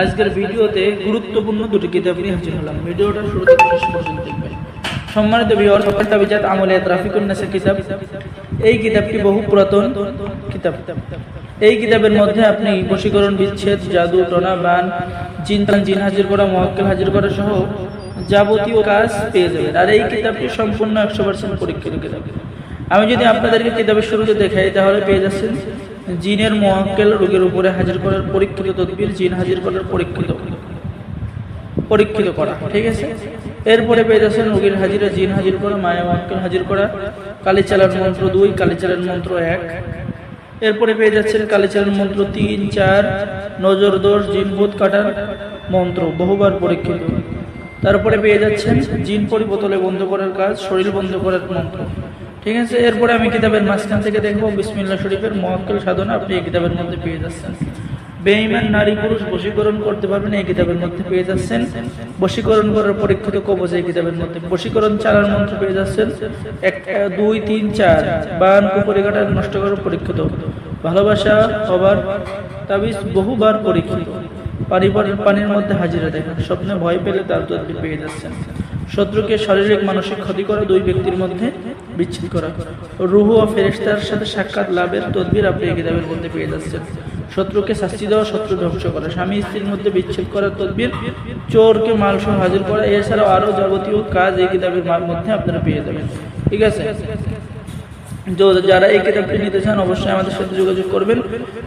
আজকের ভিডিওতে গুরুত্বপূর্ণ দুটি হলাম। এই বহু পুরাতন এই কিতাবের মধ্যে আপনি বশীকরণ, বিচ্ছেদ, জাদু, টনা, বান, জিনতান, জিন হাজির করা মহক্কেল হাজির করা সহ যাবতীয় কাজ পেয়ে যাবেন। আর এই কিতাবটি সম্পূর্ণ একশো পার্সেন্ট পরীক্ষিত কিতাব। আমি যদি আপনাদেরকে কিতাবের শুরুতে দেখাই, তাহলে পেয়ে যাচ্ছেন জিনের মোয়াক্কেল রোগের উপরে হাজির করার পরীক্ষিত তদবির, জিন হাজির করার পরীক্ষিত পরীক্ষিত করা, ঠিক আছে? এরপরে পেয়ে যাচ্ছেন রোগীর হাজিরা, জিন হাজির করা, মায়া মোয়াক্কেল হাজির করা কালীচালান মন্ত্র দুই কালীচালান মন্ত্র এক। এরপরে পেয়ে যাচ্ছেন কালীচালান মন্ত্র তিন, চার, নজর দোষ, জিন ভূত কাটার মন্ত্র, বহুবার পরীক্ষিত। তারপরে পেয়ে যাচ্ছেন জিন পরিবোতলে বন্ধ করার কাজ, শরীর বন্ধ করার মন্ত্র। ঠিক আছে, এরপরে আমি কিতাবের মাঝখান থেকে দেখব বিসমিল্লা শরীফের মহাক্কেল সাধনা আপনি এই কিতাবের মধ্যে পেয়ে যাচ্ছেন। বেঈমান নারী পুরুষ বশীকরণ করতে পারবেন, এই কিতাবের মধ্যে পেয়ে যাচ্ছেন। বশীকরণ করার পরীক্ষিত কবজ এই কিতাবের মধ্যে। বশীকরণ চালার মন্ত্র পেয়ে যাচ্ছেন। এক, দুই, তিন, চার। বান কুপরিকাটা নষ্ট করার পরীক্ষিত। ভালোবাসা হবার তাবিজ বহুবার পরীক্ষিত। পানি পানি- পানির মধ্যে হাজিরা দেখা স্বপ্নে ভয় পেলে তার পেয়ে যাচ্ছেন। শত্রুকে শারীরিক, মানসিক ক্ষতি করা দুই ব্যক্তির মধ্যে বিচ্ছেদ করা। রুহু ও ফেরেশতার সাথে সাক্ষাৎ লাভের তদবির আপনি এই কিতাবের মধ্যে পেয়ে যাচ্ছেন। শত্রুকে শাস্তি দেওয়া শত্রু ধ্বংস করা। স্বামী স্ত্রীর মধ্যে বিচ্ছেদ করার তদবির চোরকে মালসহ হাজির করা। এছাড়াও আরও যাবতীয় কাজ এই কিতাবের মধ্যে আপনারা পেয়ে যাবেন। ঠিক আছে? যারা এই কিতাবটি নিতে চান, অবশ্যই আমাদের সাথে যোগাযোগ করবেন।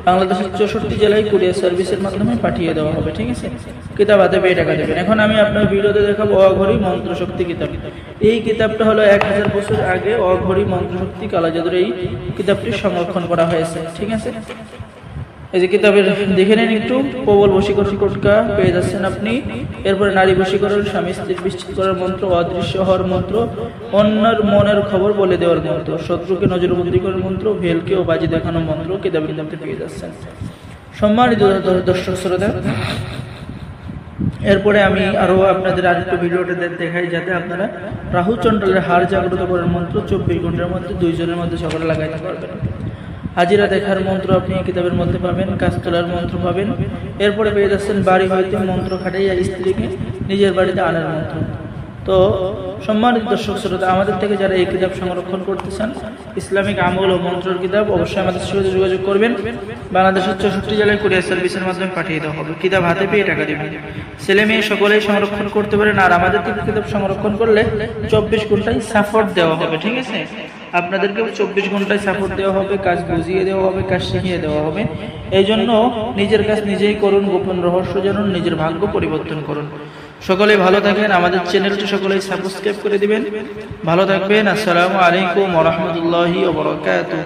বাংলাদেশের চৌষট্টি জেলায় কুরিয়ার সার্ভিসের মাধ্যমে পাঠিয়ে দেওয়া হবে, ঠিক আছে? কিতাব হাতে পেয়ে টাকা দেবেন। এখন আমি আপনার ভিডিওতে দেখাবো অঘরি মন্ত্রশক্তি কিতাব। এই কিতাবটা হলো এক হাজার বছর আগে অঘরি মন্ত্রশক্তি কালাজাদুর এই কিতাবটি সংরক্ষণ করা হয়েছে, ঠিক আছে? এই যে কিতাবের দেখে নেন একটু, প্রবল বশীকরণ টোটকা পেয়ে যাচ্ছেন আপনি। এরপরে নারী বশীকরণ, স্বামী স্ত্রীর বিচ্ছেদ করার মন্ত্র, অদৃশ্য হওয়ার মন্ত্র, অন্যের মনের খবর বলে দেওয়ার মন্ত্র, শত্রুকে নজরবন্দি করার মন্ত্র, ভেলকে ও বাজি দেখানোর মন্ত্র কিতাবের মধ্যে পেয়ে যাচ্ছেন। সম্মানিত দর্শক শ্রোতা, এরপরে আমি আরও আপনাদের আরেকটু ভিডিওটা দেখাই যাতে আপনারা রাহু চন্ডলের হার জাগ্রত করার মন্ত্র চব্বিশ ঘণ্টার মধ্যে দুইজনের মধ্যে সকালে লাগাইতে পারবেন। হাজিরা দেখার মন্ত্র আপনি এই কিতাবের মধ্যে পাবেন, কাজ তোলার মন্ত্র পাবেন। এরপরে পেয়ে যাচ্ছেন বাড়ি হইতে মন্ত্র খাটাইয়া স্ত্রীকে নিজের বাড়িতে আনার মন্ত্র। তো সম্মানিত দর্শক শ্রোতা, আমাদের থেকে যারা এই কিতাব সংরক্ষণ করতে চান ইসলামিক আমল ও মন্ত্রের কিতাব অবশ্যই আমাদের সাথে যোগাযোগ করবেন। বাংলাদেশের চৌষট্টি জেলায় কুরিয়ার সার্ভিসের মাধ্যমে পাঠিয়ে দেওয়া হবে। কিতাব হাতে পেয়ে টাকা দেবেন। ছেলে মেয়ে সকলেই সংরক্ষণ করতে পারেন, আর আমাদের থেকে কিতাব সংরক্ষণ করলে চব্বিশ ঘন্টায় সাপোর্ট দেওয়া হবে, ঠিক আছে? আপনাদেরকে চব্বিশ ঘন্টায় সাপোর্ট দেওয়া হবে, কাজ বুঝিয়ে দেওয়া হবে, কাজ শিখিয়ে দেওয়া হবে। এই জন্য নিজের কাজ নিজেই করুন, গোপন রহস্য জানুন, নিজের ভাগ্য পরিবর্তন করুন। সকলে ভালো থাকেন, আমাদের চ্যানেলটি সকলে সাবস্ক্রাইব করে দিবেন। ভালো থাকবেন, আসসালামু আলাইকুম রহমতুল্লাহি ওবরাকাতুহ